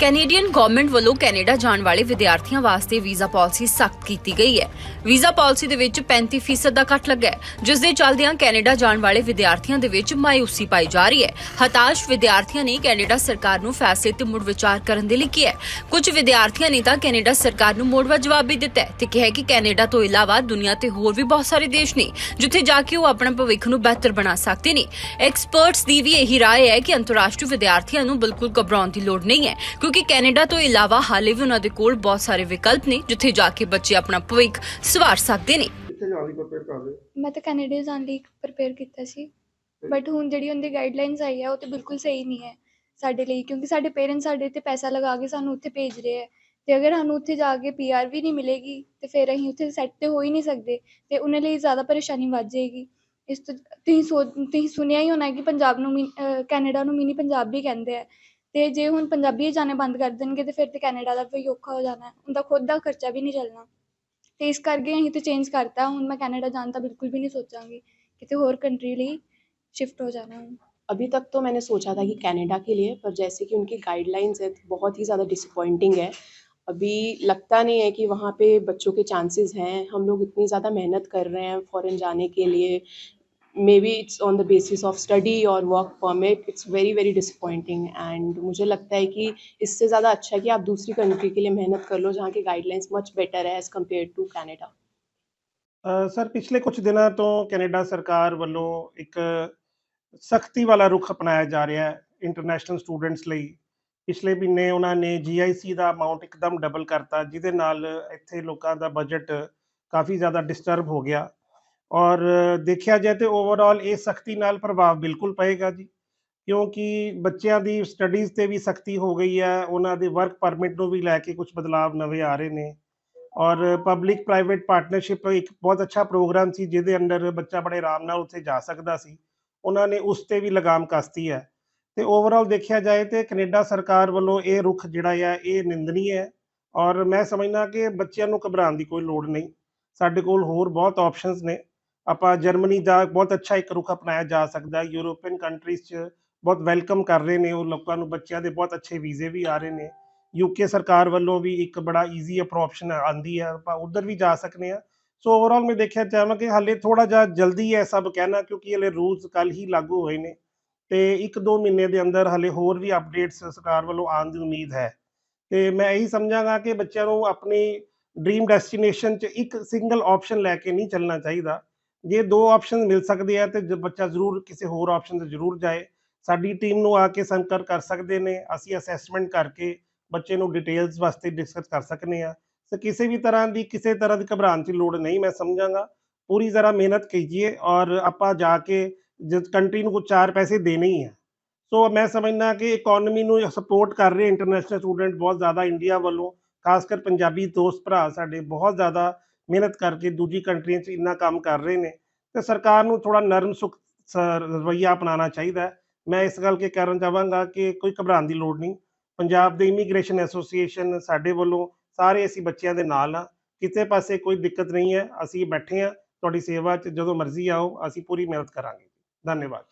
Canadian government ਵੱਲੋਂ Canada ਜਾਣ ਵਾਲੇ ਵਿਦਿਆਰਥੀਆਂ ਵਾਸਤੇ ਵੀਜ਼ਾ ਪਾਲਿਸੀ ਸਖਤ ਕੀਤੀ ਗਈ ਹੈ। ਵੀਜ਼ਾ ਪਾਲਿਸੀ ਦੇ ਵਿੱਚ 35% ਦਾ ਕੱਟ ਲੱਗਾ ਹੈ, ਜਿਸ ਦੇ ਚੱਲਦਿਆਂ ਕੈਨੇਡਾ ਜਾਣ ਵਾਲੇ ਵਿਦਿਆਰਥੀਆਂ ਦੇ ਵਿੱਚ ਮਾਇੂਸੀ ਪਾਈ ਜਾ ਰਹੀ ਹੈ। ਹਤਾਸ਼ ਵਿਦਿਆਰਥੀਆਂ ਨੇ ਕੈਨੇਡਾ ਸਰਕਾਰ ਨੂੰ ਫੈਸਲੇ ਤੇ ਮੁੜ ਵਿਚਾਰ ਕਰਨ ਦੇ ਲਈ ਕਿਹਾ ਕੁਝ ਵਿਦਿਆਰਥੀਆਂ ਨੇ ਤਾਂ ਕੈਨੇਡਾ ਸਰਕਾਰ ਨੂੰ ਮੋੜਵਾ ਜਵਾਬ ਵੀ ਦਿੱਤਾ ਹੈ ਤੇ ਕਿਹਾ ਕਿ ਕੈਨੇਡਾ ਤੋਂ ਇਲਾਵਾ ਦੁਨੀਆ ਤੇ ਹੋਰ ਵੀ ਬਹੁਤ ਸਾਰੇ ਦੇਸ਼ ਨੇ, ਜਿੱਥੇ ਜਾ ਕੇ ਉਹ ਆਪਣਾ ਭਵਿੱਖ ਨੂੰ ਬਿਹਤਰ ਬਣਾ ਸਕਦੇ ਨੇ। ਐਕਸਪਰਟਸ ਦੀ ਵੀ ਇਹੀ ਰਾਏ ਹੈ ਕਿ ਅੰਤਰਰਾਸ਼ਟਰੀ ਵਿਦਿਆਰਥੀਆਂ ਨੂੰ ਬਿਲਕੁਲ ਘਬਰਾਉਣ ਦੀ ਲੋੜ ਨਹੀਂ ਹੈ ਕਿਉਂਕਿ ਕੈਨੇਡਾ ਤੋਂ ਇਲਾਵਾ ਹਾਲੇ ਵੀ ਉਹਨਾਂ ਦੇ ਕੋਲ ਬਹੁਤ ਸਾਰੇ ਵਿਕਲਪ ਨੇ ਜਿੱਥੇ ਜਾ ਕੇ ਬੱਚੇ ਆਪਣਾ ਭਵਿੱਖ ਸਵਾਰ ਸਕਦੇ ਨੇ। ਕਿੱਥੇ ਜਾਣ ਦੀ ਪ੍ਰਪੇਅਰ ਕਰ ਰਹੇ ਹੋ? ਮੈਂ ਤਾਂ ਕੈਨੇਡਾ ਜਾਣ ਲਈ ਪ੍ਰਪੇਅਰ ਕੀਤਾ ਸੀ। ਬਟ ਹੁਣ ਜਿਹੜੀ ਉਹਦੀ ਗਾਈਡਲਾਈਨਸ ਆਈ ਹੈ ਉਹ ਤੇ ਬਿਲਕੁਲ ਸਹੀ ਨਹੀਂ ਹੈ ਸਾਡੇ ਲਈ ਕਿਉਂਕਿ ਸਾਡੇ ਪੇਰੈਂਟਸ ਸਾਡੇ ਤੇ ਪੈਸਾ ਲਗਾ ਕੇ ਸਾਨੂੰ ਉੱਥੇ ਭੇਜ ਰਹੇ ਹੈ ਤੇ ਅਗਰ ਸਾਨੂੰ ਉੱਥੇ ਜਾ ਕੇ ਪੀਆਰ ਵੀ ਨਹੀਂ ਮਿਲੇਗੀ ਤੇ ਫਿਰ ਅਸੀਂ ਉੱਥੇ ਸੈੱਟ ਤੇ ਹੋ ਹੀ ਨਹੀਂ ਸਕਦੇ ਤੇ ਉਹਨਾਂ ਲਈ ਜ਼ਿਆਦਾ ਪਰੇਸ਼ਾਨੀ ਵੱਧ ਜਾਏਗੀ। ਇਸ ਤੋਂ ਤੁਸੀਂ ਸੋਚ ਤੁਸੀਂ ਸੁਣਿਆ ਹੀ ਹੋਣਾ ਕਿ ਪੰਜਾਬ ਨੂੰ ਅਹ ਕੈਨੇਡਾ ਨੂੰ ਮਿਨੀ ਪੰਜਾਬ ਵੀ ਕਹਿੰਦੇ ਆ। ਤੇ ਜੇ ਹੁਣ ਪੰਜਾਬੀ ਜਾਣੇ ਬੰਦ ਕਰ ਦੇਣਗੇ ਤੇ ਫਿਰ ਤੇ ਕੈਨੇਡਾ ਦਾ ਵੀ ਔਖਾ ਹੋ ਜਾਣਾ ਹੈ ਉਹਦਾ ਖੁਦ ਦਾ ਖਰਚਾ ਵੀ ਨਹੀਂ ਚੱਲਣਾ ਤੇ ਇਸ ਕਰਕੇ ਅਸੀਂ ਤੇ ਚੇਂਜ ਕਰਤਾ ਹੁਣ ਮੈਂ ਕੈਨੇਡਾ ਜਾਣ ਦਾ ਬਿਲਕੁਲ ਵੀ ਨਹੀਂ ਸੋਚਾਂਗੀ ਕਿਤੇ ਹੋਰ ਕੰਟਰੀ ਲਈ शिफ्ट हो जाना है अभी तक तो मैंने सोचा था कि कनाडा के लिए पर जैसे कि उनकी गाइडलाइंस है बहुत ही ज़्यादा डिसअपॉइंटिंग है अभी लगता नहीं है कि वहाँ पे बच्चों के चांसेस हैं हम लोग इतनी ज़्यादा मेहनत कर रहे हैं फ़ॉरेन जाने के लिए maybe it's on the basis of study और work permit it's very very disappointing and मुझे लगता है कि इससे ज़्यादा अच्छा है कि आप दूसरी कंट्री के लिए मेहनत कर लो जहाँ की गाइडलाइंस मच बेटर है as compare to Canada a, sir ਪਿਛਲੇ ਕੁਝ ਦਿਨਾਂ ਤੋਂ ਕੈਨੇਡਾ ਸਰਕਾਰ ਵੱਲੋਂ ਇੱਕ ਸਖਤੀ ਵਾਲਾ ਰੁਖ ਅਪਣਾਇਆ ਜਾ ਰਿਹਾ ਹੈ ਇੰਟਰਨੈਸ਼ਨਲ ਸਟੂਡੈਂਟਸ ਲਈ ਪਿਛਲੇ ਮਹੀਨੇ ਉਹਨਾਂ ਨੇ ਜੀਆਈਸੀ ਦਾ ਅਮਾਉਂਟ ਇੱਕਦਮ ਡਬਲ ਕਰਤਾ ਜਿਹਦੇ ਨਾਲ ਇੱਥੇ ਲੋਕਾਂ ਦਾ ਬਜਟ ਕਾਫੀ ਜ਼ਿਆਦਾ ਡਿਸਟਰਬ ਹੋ ਗਿਆ ਔਰ ਦੇਖਿਆ ਜਾਏ ਤੇ ਓਵਰਆਲ ਇਹ ਸਖਤੀ ਨਾਲ ਪ੍ਰਭਾਵ ਬਿਲਕੁਲ ਪਏਗਾ ਜੀ, ਕਿਉਂਕਿ ਬੱਚਿਆਂ ਦੀ ਸਟੱਡੀਜ਼ ਤੇ ਵੀ ਸਖਤੀ ਹੋ ਗਈ ਹੈ, ਉਹਨਾਂ ਦੇ ਵਰਕ ਪਰਮਿਟ ਨੂੰ ਵੀ ਲੈ ਕੇ ਕੁਝ ਬਦਲਾਵ ਨਵੇਂ ਆ ਰਹੇ ਨੇ ਔਰ ਪਬਲਿਕ ਪ੍ਰਾਈਵੇਟ ਪਾਰਟਨਰਸ਼ਿਪ ਇੱਕ ਬਹੁਤ ਅੱਛਾ ਪ੍ਰੋਗਰਾਮ ਸੀ, ਜਿਹਦੇ ਅੰਦਰ ਬੱਚਾ ਬੜੇ ਆਰਾਮ ਨਾਲ ਉੱਥੇ ਜਾ ਸਕਦਾ ਸੀ, ਉਹਨਾਂ ਨੇ ਉਸ ਤੇ ਵੀ ਲਗਾਮ ਕਸਤੀ ਹੈ ਤੇ ਓਵਰਆਲ ਦੇਖਿਆ ਜਾਏ ਤੇ ਕੈਨੇਡਾ ਸਰਕਾਰ ਵੱਲੋਂ ਇਹ ਰੁਖ ਜਿਹੜਾ ਹੈ ਇਹ ਨਿੰਦਨੀ ਹੈ ਔਰ ਮੈਂ ਸਮਝਦਾ ਕਿ ਬੱਚਿਆਂ ਨੂੰ ਘਬਰਾਉਣ ਦੀ ਕੋਈ ਲੋੜ ਨਹੀਂ, ਸਾਡੇ ਕੋਲ ਹੋਰ ਬਹੁਤ ਆਪਸ਼ਨਸ ਨੇ ਆਪਾਂ ਜਰਮਨੀ ਦਾ ਬਹੁਤ ਅੱਛਾ ਇੱਕ ਰੁਖ ਅਪਣਾਇਆ ਜਾ ਸਕਦਾ, ਯੂਰੋਪੀਅਨ ਕੰਟਰੀਜ਼ 'ਚ ਬਹੁਤ ਵੈਲਕਮ ਕਰ ਰਹੇ ਨੇ ਉਹ ਲੋਕਾਂ ਨੂੰ, ਬੱਚਿਆਂ ਦੇ ਬਹੁਤ ਅੱਛੇ ਵੀਜ਼ੇ ਵੀ ਆ ਰਹੇ ਨੇ। ਯੂਕੇ ਸਰਕਾਰ ਵੱਲੋਂ ਵੀ ਇੱਕ ਬੜਾ ਈਜ਼ੀ ਆਪਸ਼ਨ ਆਂਦੀ ਹੈ ਆਪਾਂ ਉਧਰ ਵੀ ਜਾ ਸਕਨੇ ਆ। ਸੋ ਓਵਰਆਲ ਮੈਂ ਦੇਖਿਆ ਚਾਹਾਂ ਕਿ ਹਾਲੇ ਥੋੜਾ ਜਿਹਾ ਜਲਦੀ ਹੈ ਸਭ ਕਹਿਣਾ, ਕਿਉਂਕਿ ਹਲੇ ਰੂਲਸ ਕੱਲ ਹੀ ਲਾਗੂ ਹੋਏ ਨੇ। ਤੇ 1-2 ਮਹੀਨੇ ਦੇ ਅੰਦਰ ਹਲੇ ਹੋਰ ਵੀ ਅਪਡੇਟਸ ਸਰਕਾਰ ਵੱਲੋਂ ਆਉਣ ਦੀ ਉਮੀਦ ਹੈ। ਤੇ ਮੈਂ ਇਹੀ ਸਮਝਾਂਗਾ ਕਿ ਬੱਚਿਆਂ ਨੂੰ ਆਪਣੀ ਡ੍ਰੀਮ ਡੈਸਟੀਨੇਸ਼ਨ 'ਚ ਇੱਕ ਸਿੰਗਲ ਆਪਸ਼ਨ ਲੈ ਕੇ ਨਹੀਂ ਚੱਲਣਾ ਚਾਹੀਦਾ। ਜੇ ਦੋ ਆਪਸ਼ਨ ਮਿਲ ਸਕਦੇ ਆ ਤੇ ਬੱਚਾ ਜ਼ਰੂਰ ਕਿਸੇ ਹੋਰ ਆਪਸ਼ਨ ਤੇ ਜ਼ਰੂਰ ਜਾਏ। ਸਾਡੀ ਟੀਮ ਨੂੰ ਆ ਕੇ ਸੰਪਰਕ ਕਰ ਸਕਦੇ ਨੇ, ਅਸੀਂ ਅਸੈਸਮੈਂਟ ਕਰਕੇ ਬੱਚੇ ਨੂੰ ਡਿਟੇਲਸ ਵਾਸਤੇ ਡਿਸਕਸ ਕਰ ਸਕਨੇ ਆ। ਸੋ ਕਿਸੇ ਵੀ ਤਰ੍ਹਾਂ ਦੀ, ਕਿਸੇ ਤਰ੍ਹਾਂ ਦੀ ਘਬਰਾਉਣ ਦੀ ਲੋੜ ਨਹੀਂ, ਮੈਂ ਸਮਝਾਂਗਾ। ਪੂਰੀ ਜ਼ਰਾ ਮਿਹਨਤ ਕੀਜੀਏ ਔਰ ਆਪਾਂ ਜਾ ਕੇ ਜਿਸ ਕੰਟਰੀ ਨੂੰ ਕੁਝ ਚਾਰ ਪੈਸੇ ਦੇਣੇ ਹੀ ਹੈ ਸੋ ਮੈਂ ਸਮਝਦਾ ਕਿ ਇਕਨੋਮੀ ਨੂੰ ਸਪੋਰਟ ਕਰ ਰਹੇ ਇੰਟਰਨੈਸ਼ਨਲ ਸਟੂਡੈਂਟ ਬਹੁਤ ਜ਼ਿਆਦਾ ਇੰਡੀਆ ਵੱਲੋਂ, ਖਾਸ ਕਰ ਪੰਜਾਬੀ ਦੋਸਤ ਭਰਾ ਸਾਡੇ ਬਹੁਤ ਜ਼ਿਆਦਾ ਮਿਹਨਤ ਕਰਕੇ ਦੂਜੀ ਕੰਟਰੀਆਂ 'ਚ ਇੰਨਾ ਕੰਮ ਕਰ ਰਹੇ ਨੇ, ਤੇ ਸਰਕਾਰ ਨੂੰ ਥੋੜਾ ਨਰਮ ਸੁਖ ਸ- ਰਵੱਈਆ ਅਪਣਾਉਣਾ ਚਾਹੀਦਾ ਹੈ। ਮੈਂ ਇਸ ਗੱਲ ਕੇ ਕਹਿਣਾ ਚਾਹਾਂਗਾ ਕਿ ਕੋਈ ਘਬਰਾਉਣ ਦੀ ਲੋੜ ਨਹੀਂ। ਪੰਜਾਬ ਦੇ ਇਮੀਗ੍ਰੇਸ਼ਨ ਐਸੋਸੀਏਸ਼ਨ ਸਾਡੇ ਵੱਲੋਂ ਸਾਰੇ ਅਸੀਂ ਬੱਚਿਆਂ ਦੇ ਨਾਲ ਆ ਕਿਸੇ ਪਾਸੇ ਕੋਈ ਦਿੱਕਤ ਨਹੀਂ ਹੈ, ਅਸੀਂ ਬੈਠੇ ਆ ਤੁਹਾਡੀ ਸੇਵਾ 'ਚ, ਜਦੋਂ ਮਰਜ਼ੀ ਆਓ, ਅਸੀਂ ਪੂਰੀ ਮਿਹਨਤ ਕਰਾਂਗੇ। ਧੰਨਵਾਦ।